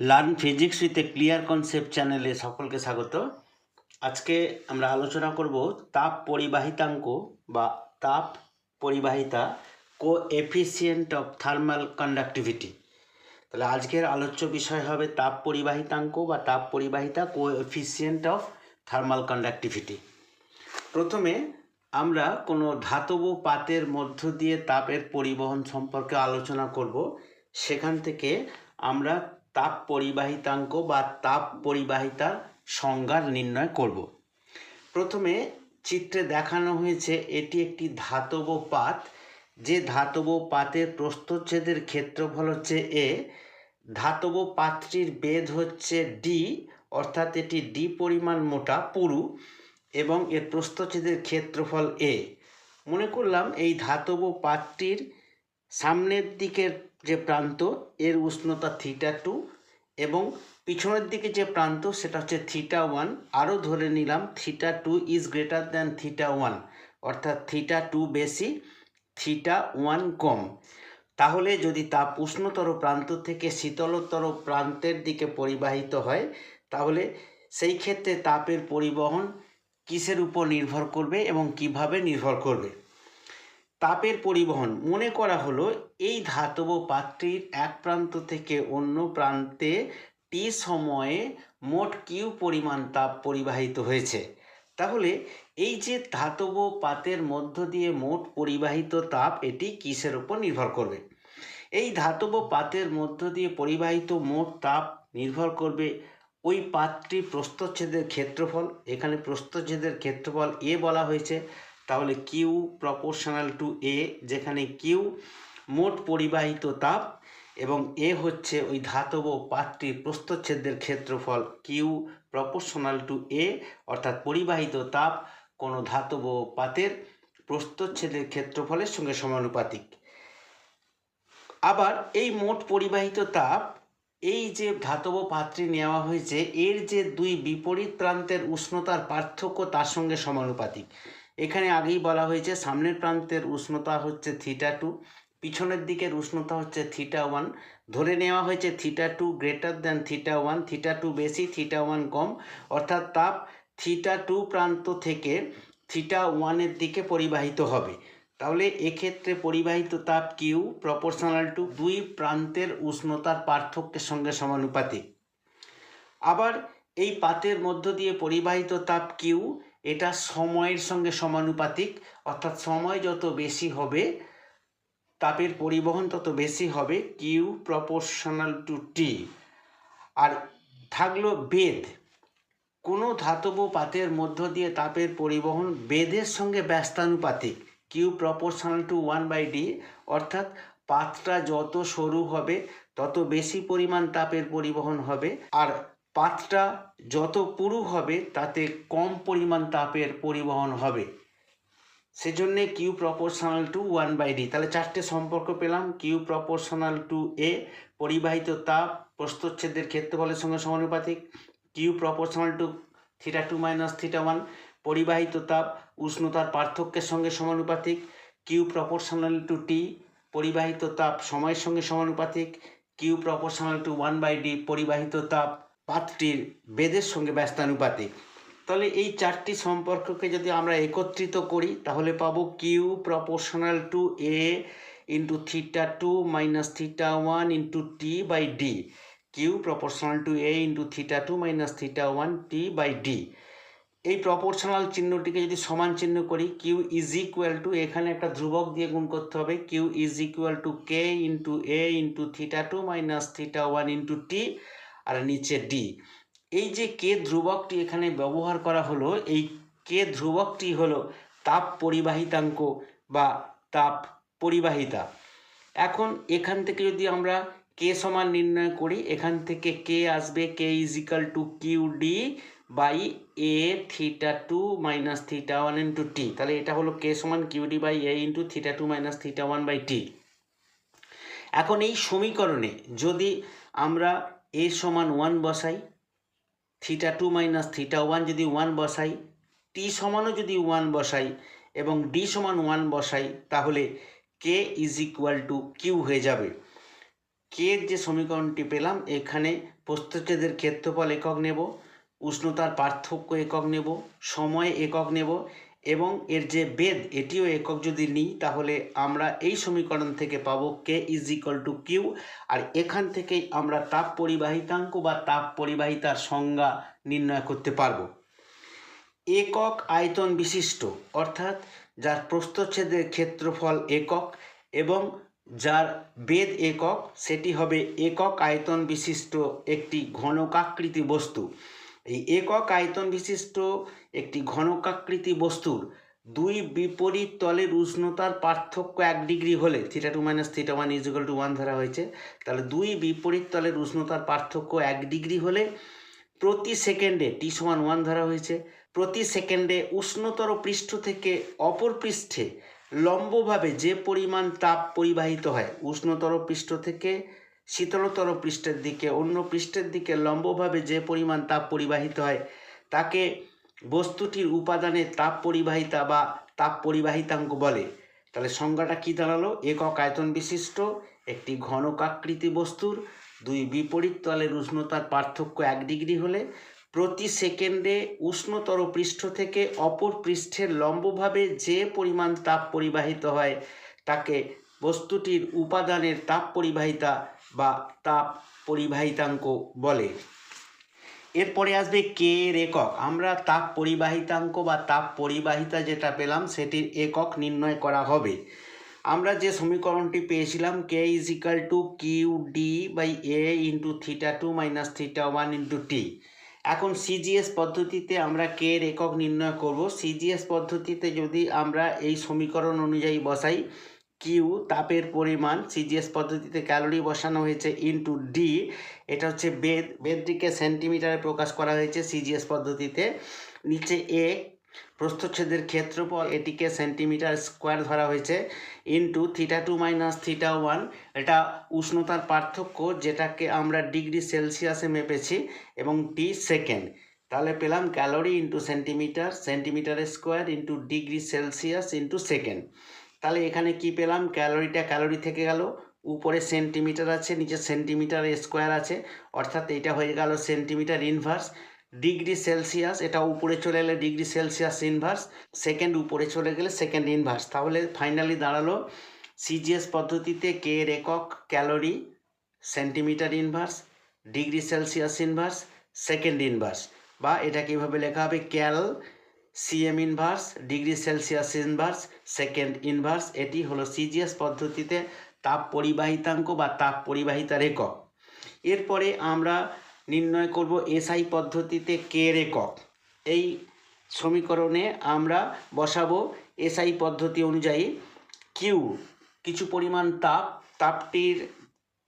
Learn physics with a clear concept চ্যানেলে সকলকে স্বাগত। আজকে আমরা আলোচনা করব তাপ পরিবাহিতাঙ্ক বা তাপ পরিবাহিতা coefficient of thermal conductivity তাহলে আজকের আলোচ্য বিষয় হবে তাপ পরিবাহিতাঙ্ক বা তাপ পরিবাহিতা coefficient of thermal conductivity প্রথমে আমরা কোনো ধাতব পাতের মধ্য দিয়ে তাপের পরিবহন সম্পর্কে আলোচনা করব। সেখান থেকে আমরা তাপ পরিবাহিতাঙ্ক বা তাপ পরিবাহিতার সংজ্ঞা নির্ণয় করব। প্রথমে চিত্রে দেখানো হয়েছে এটি একটি ধাতব পাত। যে ধাতব পাতের প্রস্থচ্ছেদের ক্ষেত্রফল হচ্ছে এ। ধাতব পাত্রীর বেদ হচ্ছে ডি, অর্থাৎ এটি ডি পরিমাণ মোটা পুরু এবং এর প্রস্থচ্ছেদের ক্ষেত্রফল এ। মনে করলাম এই ধাতব পাতটির সামনের দিকের যে প্রান্ত, এর উষ্ণতা থিটা টু এবং পিছনের দিকে যে প্রান্ত, সেটা হচ্ছে থিটা ওয়ান আরও ধরে নিলাম theta two is greater than theta one অর্থাৎ থিটা টু বেশি থিটা ওয়ান কম। তাহলে যদি তাপ উষ্ণতর প্রান্ত থেকে শীতলতর প্রান্তের দিকে পরিবাহিত হয়, তাহলে সেই ক্ষেত্রে তাপের পরিবহন কিসের উপর নির্ভর করবে এবং কীভাবে নির্ভর করবে? তাপের পরিবহন। মনে করা হলো, এই ধাতব পাত্রটির এক প্রান্ত থেকে অন্য প্রান্তে টি সময়ে মোট কিউ পরিমাণ তাপ পরিবাহিত হয়েছে। তাহলে, এই যে ধাতব পাতের মধ্য দিয়ে মোট পরিবাহিত তাপ, এটি কিসের উপর নির্ভর করবে? এই ধাতব পাতের মধ্য দিয়ে পরিবাহিত মোট তাপ নির্ভর করবে ওই পাত্রটি প্রস্থচ্ছেদের ক্ষেত্রফল। এখানে প্রস্থচ্ছেদের ক্ষেত্রফল এ বলা হয়েছে। তাহলে কিউ প্রপোর্শনাল টু এ যেখানে কিউ মোট পরিবাহিত তাপ এবং এ হচ্ছে ওই ধাতব পাত্রটির প্রস্থচ্ছেদের ক্ষেত্রফল। কিউ প্রপোর্শনাল টু এ অর্থাৎ পরিবাহিত তাপ কোনো ধাতব পাতের প্রস্থচ্ছেদের ক্ষেত্রফলের সঙ্গে সমানুপাতিক। আবার এই মোট পরিবাহিত তাপ, এই যে ধাতব পাত্রে নেওয়া হয়েছে, এর যে দুই বিপরীত প্রান্তের উষ্ণতার পার্থক্য তার সঙ্গে সমানুপাতিক। এখানে আগেই বলা হয়েছে, সামনের প্রান্তের উষ্ণতা হচ্ছে থিটা টু পিছনের দিকের উষ্ণতা হচ্ছে থিটা ওয়ান ধরে নেওয়া হয়েছে theta two greater than theta one theta two বেশি থিটা ওয়ান কম। অর্থাৎ তাপ থিটা টু প্রান্ত থেকে থিটা ওয়ানের দিকে পরিবাহিত হবে। তাহলে এক্ষেত্রে পরিবাহিত তাপ কিউ প্রপোর্শনাল টু দুই প্রান্তের উষ্ণতার পার্থক্যের সঙ্গে সমানুপাতিক। আবার এই পাতের মধ্য দিয়ে পরিবাহিত তাপ কিউ এটা সময়ের সঙ্গে সমানুপাতিক, অর্থাৎ সময় যত বেশি হবে, তাপের পরিবহন তত বেশি হবে কিউ প্রপোর্শনাল টু টি আর থাকল বেদ কোনো ধাতব পাতের মধ্য দিয়ে তাপের পরিবহন বেদের সঙ্গে ব্যস্তানুপাতিক। Q proportional to one by D অর্থাৎ পাতটা যত সরু হবে, তত বেশি পরিমাণ তাপের পরিবহন হবে। আর পাতটা যত পুরু হবে, তাতে কম পরিমাণ তাপের পরিবহন হবে। সেজন্যে Q proportional to one by D তাহলে চারটে সম্পর্ক পেলাম। কিউ প্রপোর্শনাল টু এ পরিবাহিত তাপ প্রস্তচ্ছেদের ক্ষেত্রফলের সঙ্গে সমানুপাতিক। Q proportional to theta two minus theta one পরিবাহিত তাপ, উষ্ণতার পার্থক্যের সঙ্গে সমানুপাতিক। কিউ প্রপোর্শনাল টু টি পরিবাহিত তাপ, সময়ের সঙ্গে সমানুপাতিক। Q proportional to one by D পরিবাহিত তাপ পাতটির বেদের সঙ্গে ব্যস্তানুপাতিক। তাহলে এই চারটি সম্পর্ককে যদি আমরা একত্রিত করি, তাহলে পাবো Q proportional to A into theta two minus theta one into T by D Q proportional to A into theta two minus theta one T by D এই প্রপোর্শনাল চিহ্নটিকে যদি সমান চিহ্ন করি কিউ ইজ ইকুয়াল টু এখানে একটা ধ্রুবক দিয়ে গুণ করতে হবে Q is equal to K into A into theta two minus theta one into T আর নিচে ডি এই যে কে ধ্রুবকটি এখানে ব্যবহার করা হলো, এই কে ধ্রুবকটি হলো তাপ পরিবাহিতাঙ্ক বা তাপ পরিবাহিতা। এখন এখান থেকে যদি আমরা কে সমান নির্ণয় করি, এখান থেকে কে আসবে K is equal to Q D by A theta two minus theta one into T তাহলে এটা হলো কে সমান Q D by A into theta two minus theta one by T এখন এই সমীকরণে যদি আমরা এ সমান ওয়ান বসাই theta two minus theta one যদি ওয়ান বসাই টি সমানও যদি ওয়ান বসাই এবং ডি সমান ওয়ান বসাই, তাহলে K is equal to Q হয়ে যাবে। কে যে সমীকরণটি পেলাম, এখানে প্রস্থচ্ছেদের ক্ষেত্রফল একক নেব, উষ্ণতার পার্থক্য একক নেব, সময় একক নেব এবং এর যে বেদ, এটিও একক যদি নিই, তাহলে আমরা এই সমীকরণ থেকে পাবো K is equal to Q আর এখান থেকেই আমরা তাপ পরিবাহিতাঙ্ক বা তাপ পরিবাহিতার সংজ্ঞা নির্ণয় করতে পারব। একক আয়তন বিশিষ্ট, অর্থাৎ যার প্রস্থচ্ছেদের ক্ষেত্রফল একক এবং যার বেদ একক, সেটি হবে একক আয়তন বিশিষ্ট একটি ঘনকাকৃতি বস্তু। এই একক আয়তন বিশিষ্ট একটি ঘনকাকৃতি বস্তুর দুই বিপরীত তলের উষ্ণতার পার্থক্য এক ডিগ্রি হলে theta two minus theta one equal to one ধরা হয়েছে, তাহলে দুই বিপরীত তলের উষ্ণতার পার্থক্য এক ডিগ্রি হলে প্রতি সেকেন্ডে টি সমান ওয়ান ধরা হয়েছে, প্রতি সেকেন্ডে উষ্ণতর পৃষ্ঠ থেকে অপর পৃষ্ঠে লম্বভাবে যে পরিমাণ তাপ পরিবাহিত হয়, উষ্ণতর পৃষ্ঠ থেকে শীতলতর পৃষ্ঠের দিকে, অন্য পৃষ্ঠের দিকে লম্বভাবে যে পরিমাণ তাপ পরিবাহিত হয়, তাকে বস্তুটির উপাদানের তাপ পরিবাহিতা বা তাপ পরিবাহিতাঙ্ক বলে। তাহলে সংজ্ঞাটা কী দাঁড়াল? একক আয়তন বিশিষ্ট, একটি ঘনকাকৃতি বস্তুর দুই বিপরীত তলের উষ্ণতার পার্থক্য এক ডিগ্রি হলে প্রতি সেকেন্ডে উষ্ণতর পৃষ্ঠ থেকে অপর পৃষ্ঠের লম্বভাবে যে পরিমাণ তাপ পরিবাহিত হয়, তাকে বস্তুটির উপাদানের তাপ পরিবাহিতা বা তাপ পরিবাহিতাঙ্ক বলে। এরপরে আসবে কে এর একক। আমরা তাপ পরিবাহিতাঙ্ক বা তাপ পরিবাহিতা যেটা পেলাম, সেটির একক নির্ণয় করা হবে। আমরা যে সমীকরণটি পেয়েছিলাম K is equal to Q D by A into theta two minus theta one into T এখন সিজিএস পদ্ধতিতে আমরা কে এর একক নির্ণয় করব। সিজিএস পদ্ধতিতে যদি আমরা এই সমীকরণ অনুযায়ী বসাই কিউ, তাপের পরিমাণ সিজিএস পদ্ধতিতে ক্যালোরি বসানো হয়েছে ইন্টু ডি এটা হচ্ছে বেদ, বেদটিকে সেন্টিমিটারে প্রকাশ করা হয়েছে সিজিএস পদ্ধতিতে। নিচে এ প্রস্থচ্ছেদের ক্ষেত্রফল, এটিকে সেন্টিমিটার স্কোয়ার ধরা হয়েছে into theta two minus theta one এটা উষ্ণতার পার্থক্য যেটাকে আমরা ডিগ্রি সেলসিয়াসে মেপেছি এবং টি সেকেন্ড তাহলে পেলাম calorie into centimetre centimetre square into degree Celsius into second তাহলে এখানে কি পেলাম? ক্যালোরিটা ক্যালোরি থেকে গেল। উপরে সেন্টিমিটার আছে, নিচে সেন্টিমিটার স্কোয়ার আছে। অর্থাৎ এটা হয়ে গেল সেন্টিমিটার ইনভার্স। ডিগ্রি সেলসিয়াস, এটা উপরে চলে এলে ডিগ্রি সেলসিয়াস ইনভার্স। সেকেন্ড উপরে চলে গেলে সেকেন্ড ইনভার্স। তাহলে ফাইনালি দাঁড়াল। সিজিএস পদ্ধতিতে কে একক calorie, centimetre inverse, degree Celsius inverse, second inverse. বা এটা কীভাবে লেখা হবে? Cal CM inverse degree Celsius inverse second inverse এটি হলো সিজিএস পদ্ধতিতে তাপ পরিবাহিতাঙ্ক বা তাপ পরিবাহিতার একক এরপরে আমরা নির্ণয় করব এসআই পদ্ধতিতে কে একক এই সমীকরণে আমরা বসাবো এসআই পদ্ধতি অনুযায়ী কিউ কিছু পরিমাণ তাপ, তাপটির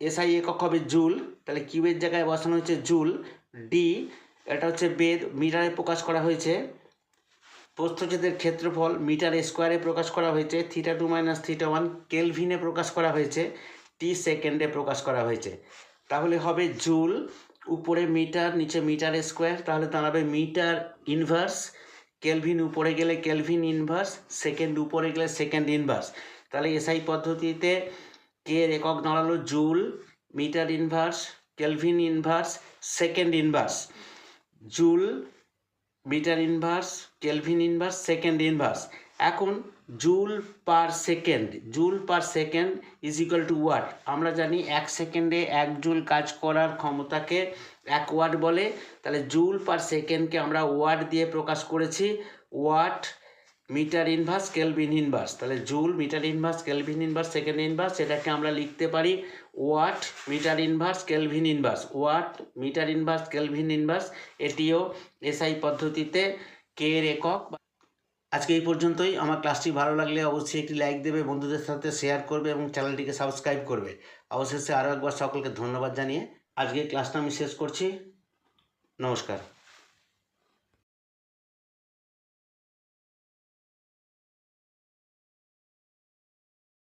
এসআই একক হবে জুল, তাহলে কিউয়ের জায়গায় বসানো হয়েছে জুল ডি এটা হচ্ছে বেদ, মিটারে প্রকাশ করা হয়েছে। প্রস্থচ্ছেদের ক্ষেত্রফল মিটার স্কোয়ারে প্রকাশ করা হয়েছে, theta two minus theta one কেলভিনে প্রকাশ করা হয়েছে, টি সেকেন্ডে প্রকাশ করা হয়েছে। তাহলে হবে জুল, উপরে মিটার, নিচে মিটার স্কোয়ার, তাহলে দাঁড়াবে মিটার ইনভার্স, কেলভিন উপরে গেলে কেলভিন ইনভার্স, সেকেন্ড উপরে গেলে সেকেন্ড ইনভার্স। তাহলে এসআই পদ্ধতিতে কে একক দাঁড়াল? Joule, metre inverse, kelvin inverse, second inverse. Joule metre inverse kelvin inverse second inverse এখন joule per second joule per second is equal to watt আমরা জানি এক সেকেন্ডে এক জুল কাজ করার ক্ষমতাকে এক ওয়াট বলে। তাহলে জুল পার সেকেন্ডকে আমরা ওয়াট দিয়ে প্রকাশ করেছি। Watt metre inverse kelvin inverse তাহলে joule metre inverse kelvin inverse second inverse এটাকে আমরা লিখতে পারি watt metre inverse kelvin inverse watt metre inverse kelvin inverse এটিও এসআই পদ্ধতিতে কে এর একক। আজকে এই পর্যন্তই। আমার ক্লাসটি ভালো লাগলে অবশ্যই একটি লাইক দেবে, বন্ধুদের সাথে শেয়ার করবে এবং চ্যানেলটিকে সাবস্ক্রাইব করবে। অবশেষে আরও একবার সকলকে ধন্যবাদ জানিয়ে আজকে ক্লাসটা আমি শেষ করছি। নমস্কার।